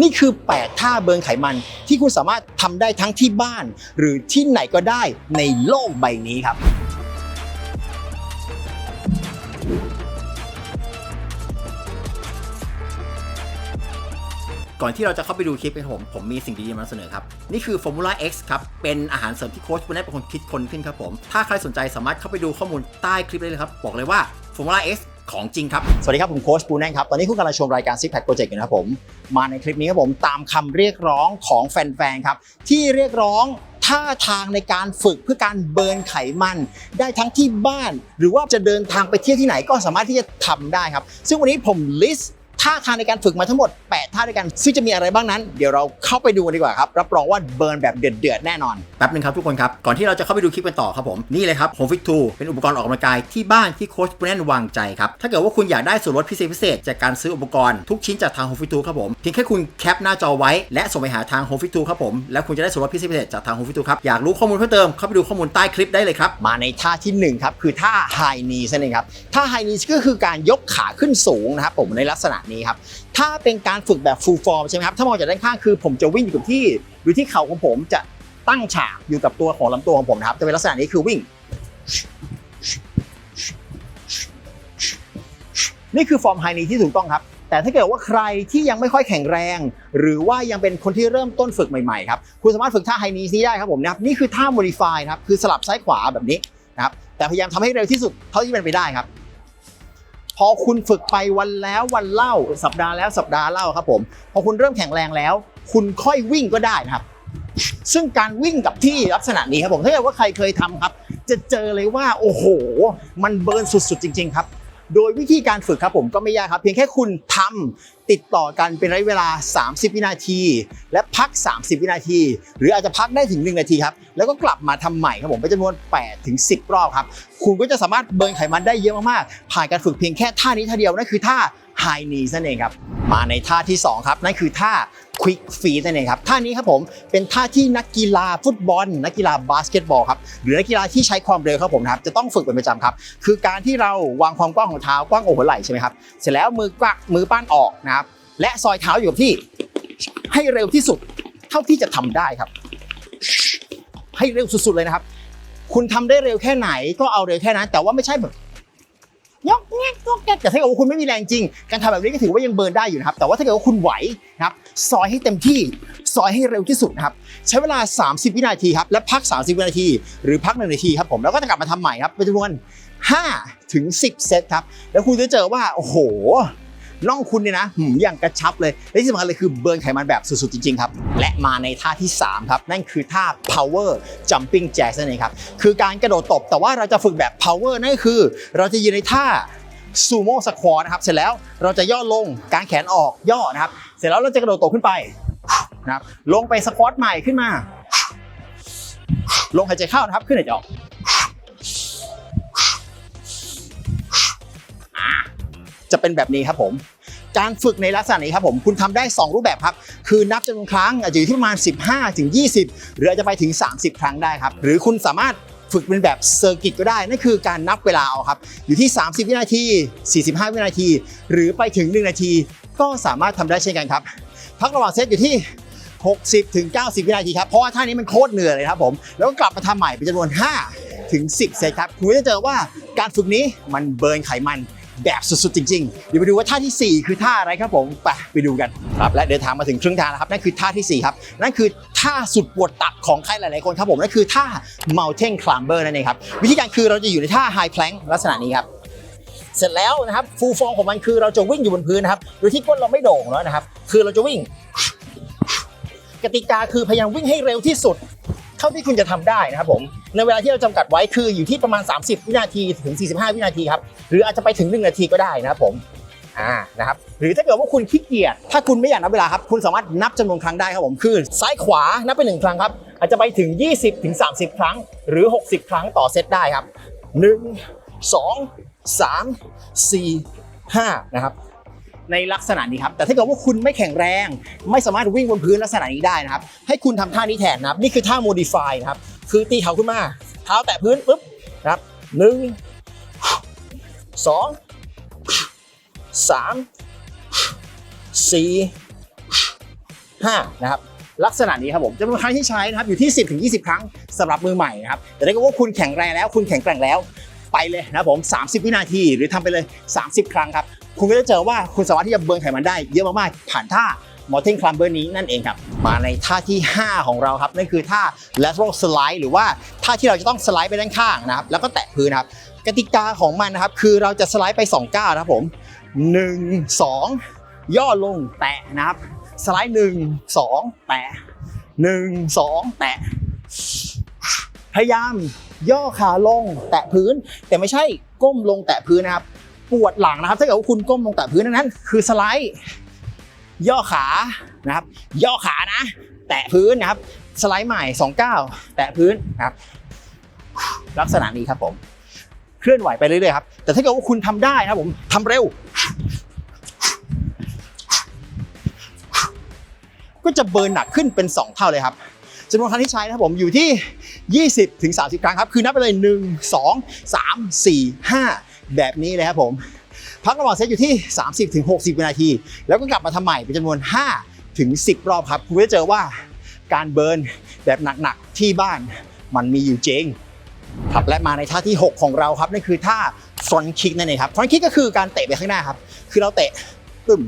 นี่คือ 8 ท่าเบิร์นไขมันที่คุณสามารถทำได้ทั้งที่บ้าน หรือที่ไหนก็ได้ในโลกใบนี้ครับก่อนที่เราจะเข้าไปดูคลิปกันผม ผมมีสิ่งดีๆมาเสนอครับ นี่คือ Formula X ครับ เป็นอาหารเสริมที่โค้ชคุณแนทเป็นคนคิดคนขึ้นครับผม ถ้าใครสนใจสามารถเข้าไปดูข้อมูลใต้คลิปได้เลยครับ บอกเลยว่า Formula X ของจริงครับ สวัสดีครับ ผมโค้ชปูแน่งครับ ตอนนี้คุณกำลังชมรายการซิกแพคโปรเจกต์อยู่นะครับผม มาในคลิปนี้ครับผมตามคำเรียกร้องของแฟนๆครับ ที่เรียกร้องท่าทางในการฝึกเพื่อการเบิร์นไขมัน ได้ทั้งที่บ้าน หรือว่าจะเดินทางไปเที่ยวที่ไหนก็สามารถที่จะทำได้ครับ ซึ่งวันนี้ผมลิสต์ ท่าทางในการฝึกมาทั้งหมด 8 ท่าด้วยกัน ซึ่งจะมีอะไรบ้างนั้น เดี๋ยวเราเข้าไปดูกันดีกว่าครับ รับรองว่าเบิร์นแบบเดือดๆแน่นอน แป๊บนึงครับทุกคนครับ ก่อนที่เราจะเข้าไปดูคลิปกันต่อครับผม นี่เลยครับ Home Fit 2เป็นอุปกรณ์ออกกำลังกายที่บ้านที่โค้ชปุแนนวางใจครับ ถ้าเกิดว่าคุณอยากได้ส่วนลดพิเศษพิเศษจากการซื้ออุปกรณ์ทุกชิ้นจากทาง Home Fit 2ครับผม เพียงแค่คุณแคปหน้าจอไว้และส่งไปหาทาง Home Fit 2ครับผม แล้วคุณจะได้ส่วนลดพิเศษพิเศษจากทาง Home Fit 2ครับ อยากรู้ข้อมูลเพิ่มเติมเข้าไปดูข้อมูลใต้คลิปได้เลยครับ มาในท่าที่หนึ่งครับ คือท่า High Knees นั่นเองครับ ท่า High Knees ก็คือการยกขาขึ้นสูงนะครับผมในลักษณะนี้ครับ ถ้าเป็นการฝึกแบบ full form ใช่ไหมครับ ถ้ามองจากด้านข้างคือผมจะวิ่งอยู่กับที่อยู่ที่เข่าของผมจะตั้งฉากอยู่กับตัวของลำตัวของผมนะครับ จะเป็นลักษณะนี้คือวิ่ง นี่คือฟอร์มไฮนีที่ถูกต้องครับ แต่ถ้าเกิดว่าใครที่ยังไม่ค่อยแข็งแรง หรือว่ายังเป็นคนที่เริ่มต้นฝึกใหม่ๆครับ คุณสามารถฝึกท่าไฮนีนี้ได้ครับผมนะครับ นี่คือท่า modify นะครับ คือสลับซ้ายขวาแบบนี้นะครับ แต่พยายามทำให้เร็วที่สุดเท่าที่เป็นไปได้ครับ พอคุณฝึกไปวันแล้ววันเล่าสัปดาห์แล้วสัปดาห์เล่าครับผมพอคุณเริ่มแข็งแรงแล้ว คุณค่อยวิ่งก็ได้นะครับ ซึ่งการวิ่งกับที่ลักษณะนี้ครับผมถ้าเกิดว่าใครเคยทำครับ จะเจอเลยว่าโอ้โห มันเบิร์นสุดๆ จริง ๆ ครับ โดยวิธีการฝึกครับผมก็ไม่ยากครับ เพียงแค่คุณทำติดต่อกันเป็นระยะเวลา 30 วินาที และพัก 30 วินาที หรืออาจจะพักได้ถึง 1 นาทีครับ แล้วก็กลับมาทำใหม่ครับผมเป็นจำนวน8ถึง10 รอบครับ คุณก็จะสามารถเบิร์นไขมันได้เยอะมากๆ ผ่านการฝึกเพียงแค่ท่านี้ท่าเดียวนั่นคือท่า High knees นั่นเองครับ มาในท่าที่ 2 ครับนั่นคือท่า Quick feet นั่นเองครับท่านี้ครับผมเป็นท่าที่นักกีฬาฟุตบอล นักกีฬาบาสเกตบอลครับหรือนักกีฬาที่ใช้ความเร็วครับผมนะครับจะต้องฝึกเป็นประจำครับ คือการที่เราวางความกว้างของเท้ากว้างอกหัวไหล่ใช่ไหมครับเสร็จแล้วมือกว้างมือป้านออกนะครับและซอยเท้าอยู่ที่ให้เร็วที่สุด เท่าที่จะทำได้ครับ ให้เร็วสุดๆเลยนะครับ คุณทำได้เร็วแค่ไหนก็เอาเร็วแค่นั้น แต่ว่าไม่ใช่แบบยกแงกยกแงกแต่ถ้าเกิดว่าคุณไม่มีแรงจริง การทำแบบนี้ก็ถือว่ายังเบิร์นได้อยู่นะครับ แต่ว่าถ้าเกิดว่าคุณไหวนะครับซอยให้เต็มที่ซอยให้เร็วที่สุดนะครับ ใช้เวลา 30 วินาทีครับและพัก 30 วินาที หรือพัก1นาทีครับผมแล้วก็จะกลับมาทำใหม่ครับเป็นจำนวน5ถึง10 เซตครับแล้วคุณจะเจอว่าโอ้โห น่องคุณเนี่ยนะหืมอย่างกระชับเลยและที่สำคัญเลยคือเบิร์นไขมันแบบสุดๆจริงๆครับและมาในท่าที่ 3 ครับ นั่นคือท่า power jumping jack นั่นเองครับคือการกระโดดตบ แต่ว่าเราจะฝึกแบบ power นั่นคือ เราจะยืนในท่าซูโม่สควอนะครับเสร็จแล้วเราจะย่อลงกางแขนออกย่อนะครับ เสร็จแล้วเราจะกระโดดตบขึ้นไปนะครับลงไปสควอตใหม่ขึ้นมา ลงหายใจเข้านะครับขึ้นหายใจออก จะเป็นแบบนี้ครับผม การฝึกในลักษณะนี้ครับผมคุณทำได้ 2 รูปแบบครับ คือนับจำนวนครั้งอาจจะอยู่ที่ประมาณ 15 ถึง 20 หรืออาจจะไปถึง 30 ครั้งได้ครับ หรือคุณสามารถฝึกเป็นแบบเซอร์กิตก็ได้ นั่นคือการนับเวลาเอาครับ อยู่ที่ 30 วินาที 45 วินาที หรือไปถึง 1 นาที ก็สามารถทำได้เช่นกันครับ พักระหว่างเซตอยู่ที่ 60 ถึง 90 วินาทีครับ เพราะว่าท่านี้มันโคตรเหนื่อยเลยครับผม แล้วก็กลับมาทำใหม่เป็นจำนวน 5 ถึง 10 เซตครับ คุณจะเจอว่าการฝึกนี้มันเบิร์นไขมัน แบบสุดๆจริงๆ เดี๋ยวไปดูว่าท่าทีสี่ 4 คือท่าอะไรครับผมไปไปดูกันครับและเดินทางมาถึงครึ่งทางแล้วครับนั่นคือท่าทีสี่4ครับนั่นคือท่าสุดปวดตับของใครหลายๆคนครับผมนั่นคือท่า mountain climber นั่นเองครับวิธีการคือเราจะอยู่ในท่า high plank ลักษณะนี้ครับเสร็จแล้วนะครับฟูลฟอร์มของมันคือเราจะวิ่งอยู่บนพื้นนะครับโดยที่ก้นเราไม่โด่งแล้วนะครับ คือเราจะวิ่ง กติกาคือพยายามวิ่งให้เร็วที่สุด เท่าที่คุณจะทำได้นะครับผมในเวลาที่เราจำกัดไว้คืออยู่ที่ประมาณ 30 วินาทีถึง 45 วินาทีครับหรืออาจจะไปถึง 1 นาทีก็ได้นะครับผมอ่านะครับหรือถ้าเกิดว่าคุณขี้เกียจถ้าคุณไม่อยากนับเวลาครับคุณสามารถนับจำนวนครั้งได้ครับผมคือซ้ายขวานับไปหนึ่งครั้งครับอาจจะไปถึง 20ถึง30 ครั้ง หรือ 60 ครั้งต่อเซตได้ครับ 1 2 3 4 5นะครับ ในลักษณะนี้ครับแต่ถ้าเกิดว่าคุณไม่แข็งแรง ไม่สามารถวิ่งบนพื้นลักษณะนี้ได้นะครับ ให้คุณทำท่านี้แทนนะครับ นี่คือท่า modify นะครับ คือตีเท้าขึ้นมา เท้าแตะพื้นปุ๊บนะครับหนึ่งสองสามสี่5นะครับลักษณะนี้ครับผมจำนวนครั้งที่ใช้นะครับอยู่ที่ 10ถึง20 ครั้งสำหรับมือใหม่นะครับแต่ถ้าเกิดว่าคุณแข็งแรงแล้ว คุณแข็งแกร่งแล้ว ไปเลยนะครับผม 30 วินาทีหรือทำไปเลย 30 ครั้งครับ คุณก็จะเจอว่าคุณสามารถที่จะเบิร์นไขมันได้เยอะมากๆ ผ่านท่า Mountain Climber นี้นั่นเองครับ มาในท่าที่ 5 ของเราครับ นั่นคือท่า lateral slide หรือว่าท่าที่เราจะต้องสไลด์ไปด้านข้างนะครับ แล้วก็แตะพื้นครับ กติกาของมันนะครับ คือเราจะสไลด์ไป2ก้าวนะครับผม 1 2 ย่อลงแตะนะครับ สไลด์ 1 2 แตะ 1 2 แตะ พยายาม ย่อขาลงแตะพื้น แต่ไม่ใช่ก้มลงแตะพื้นนะครับ ปวดหลังนะครับถ้าเกิดว่าคุณก้มลงแตะพื้นนั้น คือสไลด์ย่อขานะครับ ย่อขานะ แตะพื้นนะครับ สไลด์ใหม่2ก้าวแตะพื้นนะครับ ลักษณะนี้ครับผม เคลื่อนไหวไปเรื่อยๆครับ แต่ถ้าเกิดว่าคุณทำได้นะครับผมทำเร็ว ก็จะเบิร์นหนักขึ้นเป็น 2 เท่าเลยครับ จำนวนครั้งที่ใช้นะครับผมอยู่ที่ 20ถึง30 ครั้งครับ คือนับไปเลย 1 2 3 4 5 แบบนี้เลยครับผมพักระหว่างเซตอยู่ที่ 30ถึง60 วินาที แล้วก็กลับมาทำใหม่เป็นจำนวน 5 ถึง 10 รอบครับ คุณจะเจอว่าการเบิร์นแบบหนักๆที่บ้านมันมีอยู่จริงครับและมาในท่าที่ 6 ของเราครับนั่นคือท่า front kick นั่นเองครับ front kick ก็คือการเตะไปข้างหน้าครับ คือเราเตะตึม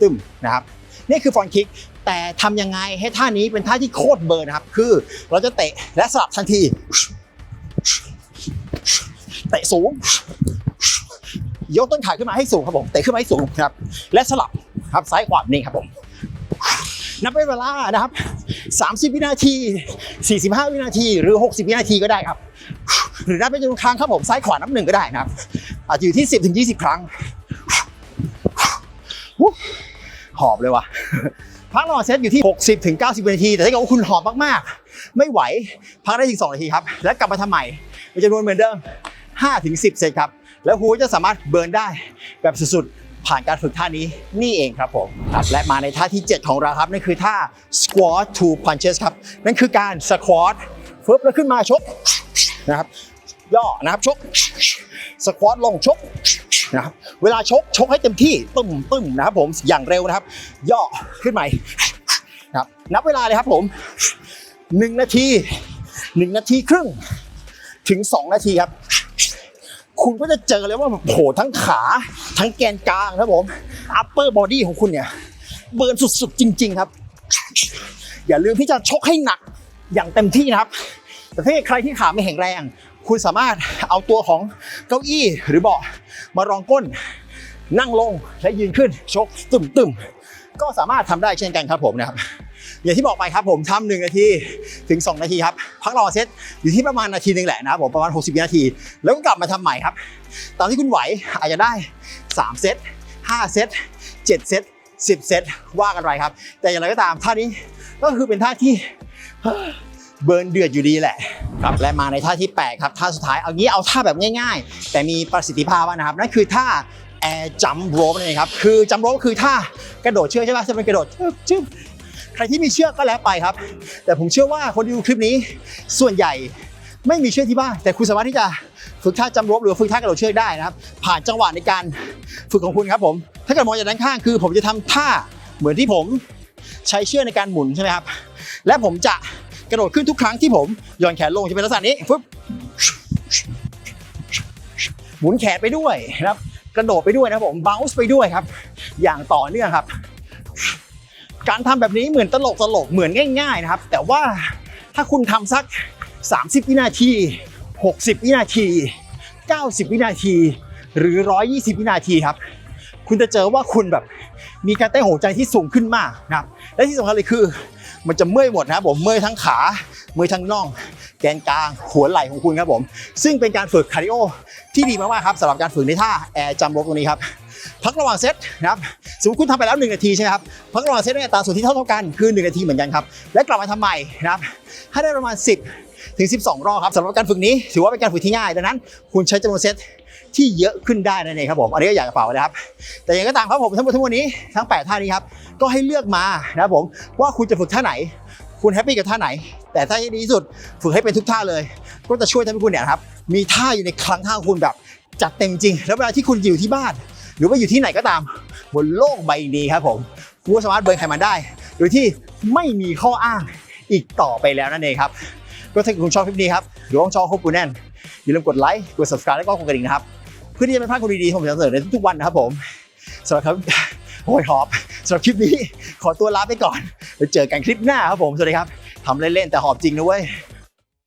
ตึมนะครับ นี่คือ front kick แต่ทำยังไงให้ท่านี้เป็นท่าที่โคตรเบิร์นนะครับ คือเราจะเตะและสลับทันที เตะสูง ยกต้นขาขึ้นมาให้สูงครับผมเตะขึ้นมาให้สูงครับ และสลับครับซ้ายขวานี่ครับผมนับเป็นเวลานะครับ 30 วินาที 45 วินาที หรือ 60 วินาทีก็ได้ครับ หรือนับเป็นจำนวนครั้งครับผม ซ้ายขวานับหนึ่งก็ได้นะครับ อาจจะอยู่ที่ 10 ถึง 20 ครั้งหอบเลยว่ะ พักระหว่างเซตอยู่ที่ 60ถึง90นาที แต่ถ้าเกิดว่าคุณหอบมากๆ ไม่ไหว พักได้ถึง 2 นาทีครับ แล้วกลับมาทำใหม่เป็นจำนวนเหมือนเดิม5ถึง10 เซตครับ แล้วฮูจะสามารถเบิร์นได้แบบสุดๆ ผ่านการฝึกท่านี้นี่เองครับผมครับและมาในท่าที่ 7 ของเราครับ นั่นคือท่า squat to punches ครับ นั่นคือการ squat ฟึบแล้วขึ้นมาชกนะครับย่อนะครับชกสควอตลงชก นะครับเวลาชกชกให้เต็มที่ตึ้มตึ้มนะครับผมอย่างเร็วนะครับ ย่อขึ้นใหม่นะครับนับเวลาเลยครับผมหนึ่งนาทีหนึ่งนาทีครึ่ง ถึงสองนาทีครับ คุณก็จะเจอเลยว่าโอ้โหทั้งขาทั้งแกนกลางครับผม upper body ของคุณเนี่ยเบิร์นสุดๆจริง ๆครับ อย่าลืมที่จะชกให้หนักอย่างเต็มที่นะครับ แต่ถ้าใครที่ขาไม่แข็งแรง คุณสามารถเอาตัวของเก้าอี้หรือเบาะ มารองก้น นั่งลงและยืนขึ้นชกตึมตึมก็สามารถทำได้เช่นกันครับผมนะครับอย่างที่บอกไปครับผมทำหนึ่งนาทีถึง 2 นาทีครับพักรอเซตอยู่ที่ประมาณนาทีหนึงแหละนะครับผมประมาณ 60วินาที แล้วก็กลับมาทำใหม่ครับ ตามที่คุณไหวอาจจะได้ 3 เซต5 เซต7 เซต10 เซตว่ากันไปครับ แต่อย่างไรก็ตามท่านี้ก็คือเป็นท่าที่ เบิร์นเดือดอยู่ดีแหละครับและมาในท่าที่ 8 ครับ ท่าสุดท้ายเอางี้เอาท่าแบบง่ายๆ แต่มีประสิทธิภาพนะครับนั่นคือท่า air jump rope นั่นเองครับคือ jump rope คือท่ากระโดดเชือกใช่ไหมจะเป็นกระโดดชึบชึบใครที่มีเชือกก็แล้วไปครับ แต่ผมเชื่อว่าคนที่ดูคลิปนี้ส่วนใหญ่ไม่มีเชือกที่บ้าน แต่คุณสามารถที่จะฝึกท่าจำรบหรือฝึกท่ากระโดดเชือกได้นะครับ ผ่านจังหวะในการฝึกของคุณครับผม ถ้าเกิดมองจากด้านข้างคือ ผมจะทำท่าเหมือนที่ผมใช้เชือกในการหมุนใช่ไหมครับ และผมจะ กระโดดขึ้นทุกครั้งที่ผมย่อนแขนลงจะเป็นลักษณะนี้ฟึบหมุนแขนไปด้วยนะครับ กระโดดไปด้วยนะครับผมบ o ส์ไปด้วยครับ อย่างต่อเนื่องครับ การทำแบบนี้เหมือนตลกตลกเหมือนง่าย ๆนะครับ แต่ว่าถ้าคุณทำสัก 30 วินาที 60 วินาที 90 วินาที หรือ 120 วินาทีครับ คุณจะเจอว่าคุณแบบมีการเต้นหัวใจที่สูงขึ้นมากนะครับ และที่สำคัญเลยคือ มันจะเมื่อยหมดนะครับผมเมื่อยทั้งขาเมื่อยทั้งน่อง แกนกลางหัวไหล่ของคุณครับผม ซึ่งเป็นการฝึกคาร์ดิโอที่ดีมากๆครับสำหรับการฝึกในท่าแอร์จัมโบตรงนี้ครับพักระหว่างเซตนะครับสมมติคุณทำไปแล้ว 1 นาทีใช่ไหมครับพักระหว่างเซตในอัตราส่วนที่เท่าๆกันคือ 1 นาทีเหมือนกันครับและกลับมาทำใหม่นะครับให้ได้ประมาณ 10 ถึง 12 รอบครับสำหรับการฝึกนี้ถือว่าเป็นการฝึกที่ง่ายดังนั้น คุณใช้จำนวนเซต ที่เยอะขึ้นได้นั่นเองครับผมอันนี้ก็อยากจะฝากไว้นะครับ แต่อย่างไรก็ตามครับผมทั้งหมดทั้งมวลนี้ทั้ง 8 ท่านี้ครับก็ให้เลือกมานะครับผมว่าคุณจะฝึกท่าไหน คุณแฮปปี้กับท่าไหน แต่ถ้าที่ดีที่สุดฝึกให้เป็นทุกท่าเลย ก็จะช่วยทำให้คุณเนี่ยครับมีท่าอยู่ในคลังท่าคุณแบบจัดเต็มจริง แล้วเวลาที่คุณอยู่ที่บ้าน หรือว่าอยู่ที่ไหนก็ตาม บนโลกใบนี้ครับผมคุณก็สามารถเบิร์นไขมันได้ โดยที่ไม่มีข้ออ้างอีกต่อไปแล้วนั่นเองครับก็ถ้าคุณชอบคลิปนี้ครับหรือว่าชอบคบกูแน่นอย่าลืมกดไลค์กด subscribe แล้วก็กดกระดิ่งนะครับ เพื่อที่จะไม่พลาดคนดีๆผมจะนำเสนอในทุกๆวันนะครับผมสำหรับครับโอ้ยหอบสำหรับคลิปนี้ขอตัวลาไปก่อนไปเจอกันคลิปหน้าครับผมสวัสดีครับทำเล่นๆแต่หอบจริงนะเว้ย